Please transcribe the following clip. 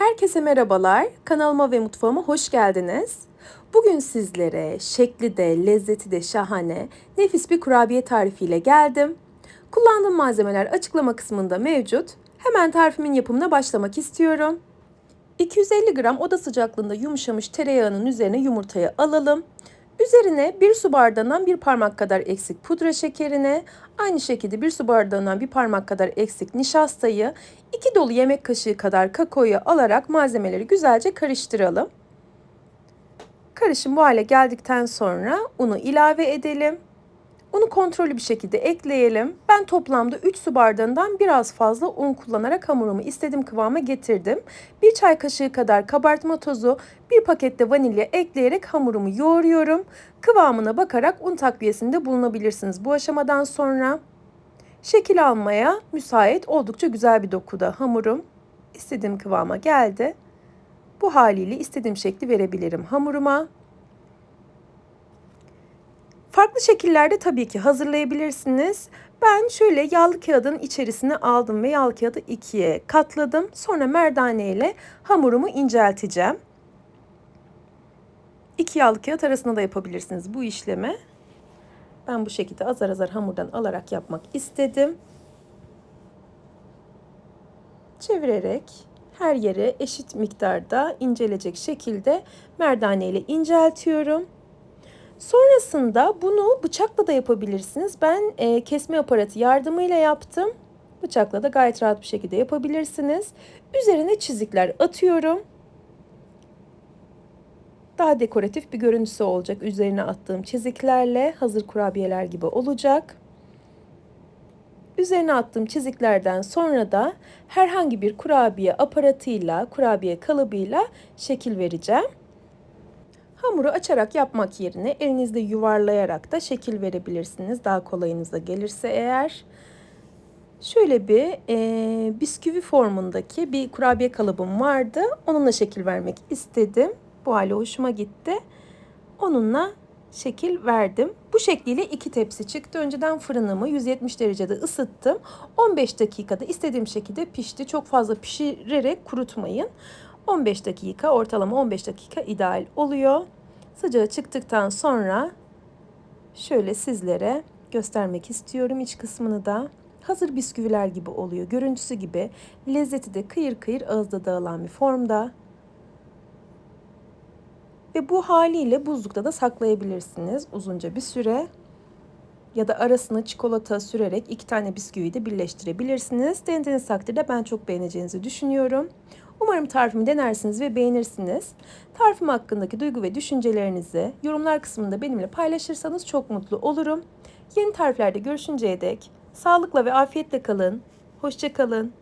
Herkese merhabalar. Kanalıma ve mutfağıma hoş geldiniz. Bugün sizlere şekli de, lezzeti de şahane, nefis bir kurabiye tarifiyle geldim. Kullandığım malzemeler açıklama kısmında mevcut. Hemen tarifimin yapımına başlamak istiyorum. 250 gram oda sıcaklığında yumuşamış tereyağının üzerine yumurtayı alalım. Üzerine bir su bardağından bir parmak kadar eksik pudra şekerini, aynı şekilde bir su bardağından bir parmak kadar eksik nişastayı, iki dolu yemek kaşığı kadar kakaoyu alarak malzemeleri güzelce karıştıralım. Karışım bu hale geldikten sonra unu ilave edelim. Unu kontrollü bir şekilde ekleyelim. Ben toplamda 3 su bardağından biraz fazla un kullanarak hamurumu istediğim kıvama getirdim. Bir çay kaşığı kadar kabartma tozu, bir pakette vanilya ekleyerek hamurumu yoğuruyorum. Kıvamına bakarak un takviyesinde bulunabilirsiniz bu aşamadan sonra. Şekil almaya müsait oldukça güzel bir dokuda hamurum. İstediğim kıvama geldi. Bu haliyle istediğim şekli verebilirim hamuruma. Farklı şekillerde tabii ki hazırlayabilirsiniz. Ben şöyle yağlı kağıdın içerisine aldım ve yağlı kağıdı ikiye katladım. Sonra merdane ile hamurumu incelteceğim. İki yağlı kağıt arasında da yapabilirsiniz bu işlemi. Ben bu şekilde azar azar hamurdan alarak yapmak istedim. Çevirerek her yere eşit miktarda incelecek şekilde merdane ile inceltiyorum. Sonrasında bunu bıçakla da yapabilirsiniz. Ben e, kesme aparatı yardımıyla yaptım. Bıçakla da gayet rahat bir şekilde yapabilirsiniz. Üzerine çizikler atıyorum. Daha dekoratif bir görüntüsü olacak. Üzerine attığım çiziklerle hazır kurabiyeler gibi olacak. Üzerine attığım çiziklerden sonra da herhangi bir kurabiye aparatıyla, kurabiye kalıbıyla şekil vereceğim. Hamuru açarak yapmak yerine elinizde yuvarlayarak da şekil verebilirsiniz. Daha kolayınıza gelirse eğer. Şöyle bir e, bisküvi formundaki bir kurabiye kalıbım vardı. Onunla şekil vermek istedim. Bu hali hoşuma gitti. Onunla şekil verdim. Bu şekliyle iki tepsi çıktı. Önceden fırınımı 170 derecede ısıttım. 15 dakikada istediğim şekilde pişti. Çok fazla pişirerek kurutmayın. 15 dakika ortalama 15 dakika ideal oluyor. Sıcağı çıktıktan sonra şöyle sizlere göstermek istiyorum iç kısmını da. Hazır bisküviler gibi oluyor. Görüntüsü gibi lezzeti de kıyır kıyır ağızda dağılan bir formda. Ve bu haliyle buzlukta da saklayabilirsiniz uzunca bir süre. Ya da arasına çikolata sürerek iki tane bisküviyi de birleştirebilirsiniz. Denediğiniz takdirde ben çok beğeneceğinizi düşünüyorum. Umarım tarifimi denersiniz ve beğenirsiniz. Tarifim hakkındaki duygu ve düşüncelerinizi yorumlar kısmında benimle paylaşırsanız çok mutlu olurum. Yeni tariflerde görüşünceye dek sağlıkla ve afiyetle kalın. Hoşçakalın.